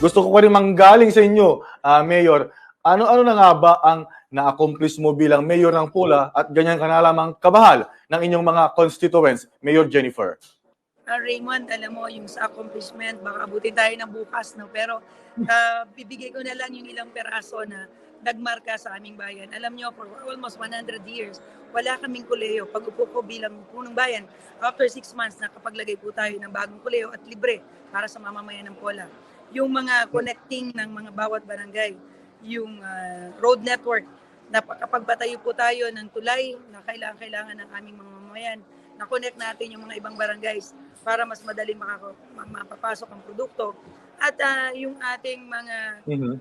gusto ko pa rin manggaling sa inyo, ah, Mayor. Ano-ano na nga ba ang na-accomplish mo bilang Mayor ng Pula at ganyan ka na lamang kabahal ng inyong mga constituents, Mayor Jennifer? Ah, Raymond, alam mo, yung sa accomplishment, baka abutin tayo ng bukas, no? Pero ah, bibigay ko na lang yung ilang peraso na nagmarka sa aming bayan. Alam nyo, for almost 100 years, wala kaming kuleyo. Pag upo ko bilang punong bayan, after 6 months, nakapaglagay po tayo ng bagong kuleyo at libre para sa mamamayan ng Pola. Yung mga connecting ng mga bawat barangay, yung ah, road network, na kapag patayo po tayo ng tulay na kailangan-kailangan ng aming mga mamamayan, na-connect natin yung mga ibang barangays para mas madali makaka, ma- mapapasok ang produkto. At ah, yung ating mga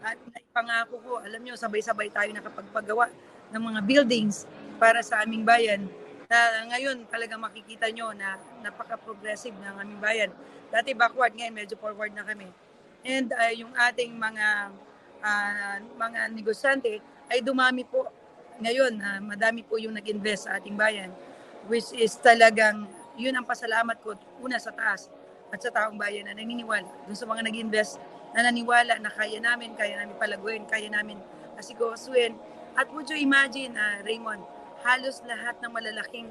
at naipangako ko, alam nyo, sabay-sabay tayo nakapagpagawa ng mga buildings para sa aming bayan. Na ngayon talaga makikita nyo na napaka-progressive ng aming bayan. Dati backward, ngayon medyo forward na kami. And ah, yung ating mga ah, mga negosyante ay dumami po. Ngayon, ah, madami po yung nag-invest sa ating bayan, which is talagang, yun ang pasalamat ko, una sa taas at sa taong bayan na naniniwala. Dun sa mga nag-invest na naniwala na kaya namin, kaya namin palaguin, kaya namin asikasuin. At would you imagine, ah, Raymond, halos lahat ng malalaking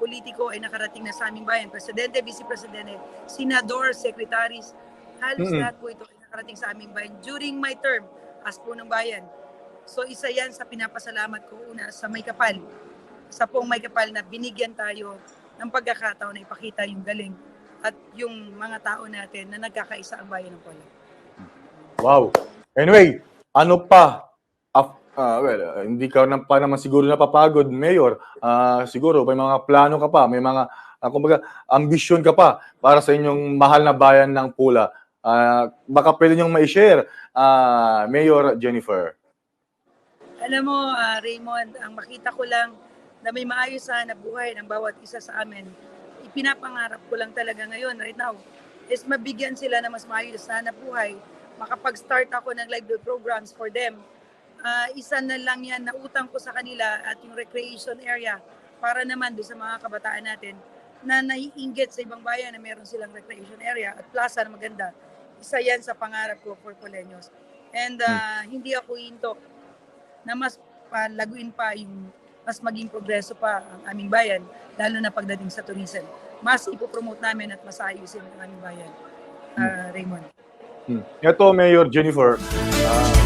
politiko ay nakarating na sa aming bayan. Presidente, Vice Presidente, Senador, Secretaries, halos Mm-mm. lahat po ito ay nakarating sa aming bayan during my term as punong bayan. So isa yan sa pinapasalamat ko una sa may kapal. Sa pong may kapal na binigyan tayo ng pagkakataon na ipakita yung galing at yung mga tao natin na nagkakaisa ang bayan ng Polo. Wow. Anyway, ano pa? Ah, well, ah, hindi ka na pa naman siguro napapagod, Mayor. Ah, siguro may mga plano ka pa, may mga ah, kumbaga ambisyon ka pa para sa inyong mahal na bayan ng Pula. Ah, baka pwede niyong ma-share, ah, Mayor Jennifer. Alam mo, ah, Raymond, ang makita ko lang na may maayos sa hanap buhay ng bawat isa sa amin, ipinapangarap ko lang talaga ngayon, right now, is mabigyan sila ng mas maayos sa hanap buhay, makapag-start ako ng livelihood programs for them. Ah, isa na lang yan na utang ko sa kanila at yung recreation area para naman doon sa mga kabataan natin na naiinggit sa ibang bayan na meron silang recreation area at plaza na maganda. Isa yan sa pangarap ko for Poleños. And ah, hindi ako hinto na mas palaguin pa yung mas maging progreso pa ang aming bayan, lalo na pagdating sa tourism. Mas ipopromote namin at mas ayusin ang aming bayan. Ah, Raymond. Hmm. Ito, Mayor Jennifer, ah,